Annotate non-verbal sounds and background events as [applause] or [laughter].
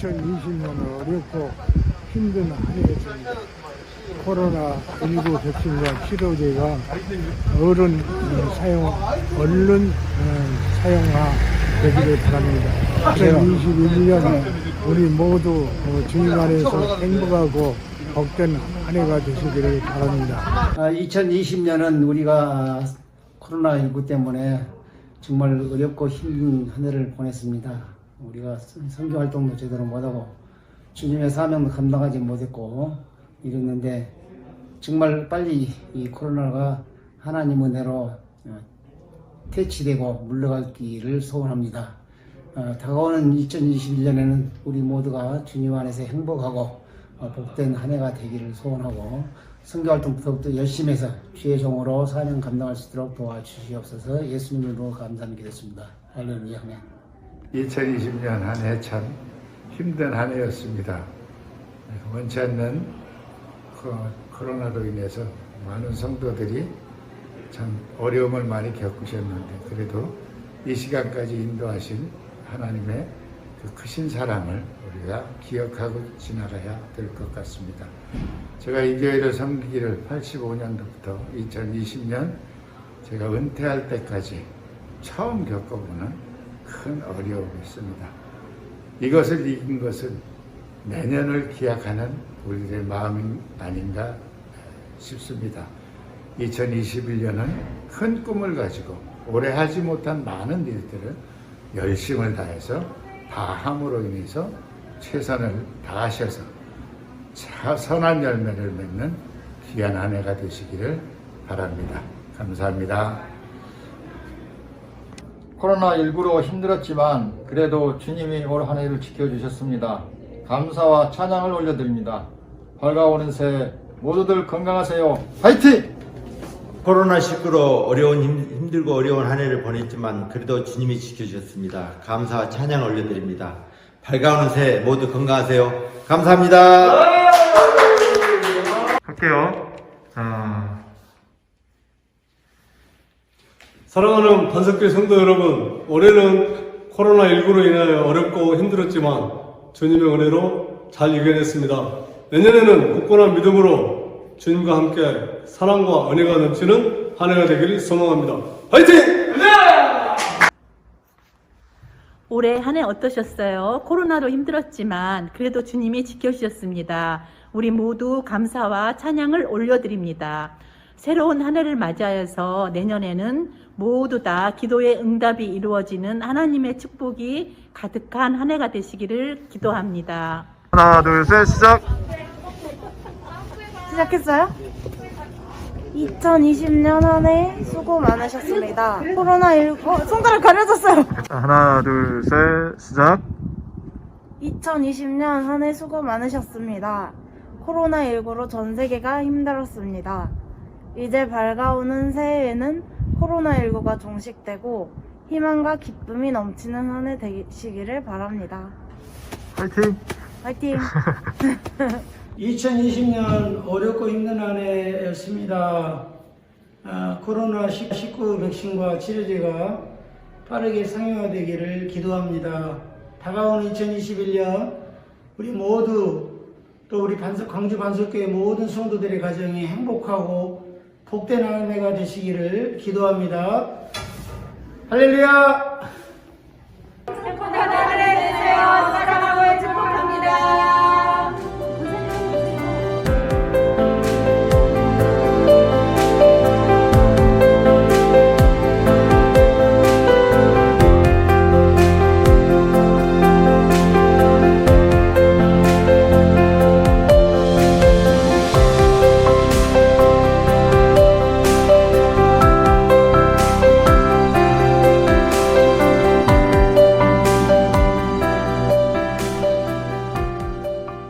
2020년은 어렵고 힘든 한 해였습니다. 코로나19 백신과 치료제가 어른 어, 사용, 얼른 어, 사용화 되기를 바랍니다. 2021년 우리 모두 어, 주님 안에서 행복하고 복된 한 해가 되시기를 바랍니다. 2020년은 우리가 아, 코로나19 때문에 정말 어렵고 힘든 한 해를 보냈습니다. 우리가 선교 활동도 제대로 못하고 주님의 사명도 감당하지 못했고 이랬는데 정말 빨리 이 코로나가 하나님 은혜로 어, 퇴치되고 물러가기를 소원합니다. 어, 다가오는 2021년에는 우리 모두가 주님 안에서 행복하고 어, 복된 한 해가 되기를 소원하고 선교 활동 더욱더 열심히 해서 주의 종으로 사명 감당할 수 있도록 도와주시옵소서 예수님으로 감사드리겠습니다. 할렐루야. 아멘. 2020년 한 해 참 힘든 한 해였습니다. 원치 않는 코- 코로나로 인해서 많은 성도들이 참 어려움을 많이 겪으셨는데 그래도 이 시간까지 인도하신 하나님의 그 크신 사랑을 우리가 기억하고 지나가야 될 것 같습니다. 제가 이 교회를 섬기기를 85년도부터 2020년 제가 은퇴할 때까지 처음 겪어보는 큰 어려움이 있습니다. 이것을 이긴 것은 내년을 기약하는 우리들의 마음이 아닌가 싶습니다. 2021년은 큰 꿈을 가지고 오래 하지 못한 많은 일들을 열심을 다해서 다 함으로 인해서 최선을 다하셔서 차- 선한 열매를 맺는 귀한 한 해가 되시기를 바랍니다. 감사합니다. 코로나19로 힘들었지만 그래도 주님이 올 한 해를 지켜주셨습니다. 감사와 찬양을 올려드립니다. 밝아오는 새해 모두들 건강하세요. 화이팅! 코로나19로 어려운 힘, 힘들고 어려운 한 해를 보냈지만 그래도 주님이 지켜주셨습니다. 감사와 찬양 올려드립니다. 밝아오는 새해 모두 건강하세요. 감사합니다. 할게요. 사랑하는 반석교 성도 여러분, 올해는 코로나19로 인하여 어렵고 힘들었지만 주님의 은혜로 잘 이겨냈습니다. 내년에는 굳건한 믿음으로 주님과 함께 사랑과 은혜가 넘치는 한 해가 되기를 소망합니다. 화이팅! 올해 한 해 어떠셨어요? 코로나로 힘들었지만 그래도 주님이 지켜주셨습니다. 우리 모두 감사와 찬양을 올려드립니다. 새로운 한 해를 맞이하여서 내년에는 모두 다 기도의 응답이 이루어지는 하나님의 축복이 가득한 한 해가 되시기를 기도합니다. 하나, 둘, 셋, 시작! 시작했어요? 2020년 한 해 수고 많으셨습니다. 코로나19, 어, 손가락 가려졌어요. 자, 하나, 둘, 셋, 시작! 2020년 한 해 수고 많으셨습니다. 코로나19로 전 세계가 힘들었습니다. 이제 밝아오는 새해에는 코로나19가 종식되고 희망과 기쁨이 넘치는 한 해 되시기를 바랍니다. 화이팅! 화이팅! [laughs] 2020년 어렵고 힘든 한 해였습니다. 아, 코로나19 백신과 치료제가 빠르게 상용화되기를 기도합니다. 다가오는 2021년 우리 모두 또 우리 반석, 광주 반석교회 모든 성도들의 가정이 행복하고 복된 한 해가 되시기를 기도합니다. 할렐루야!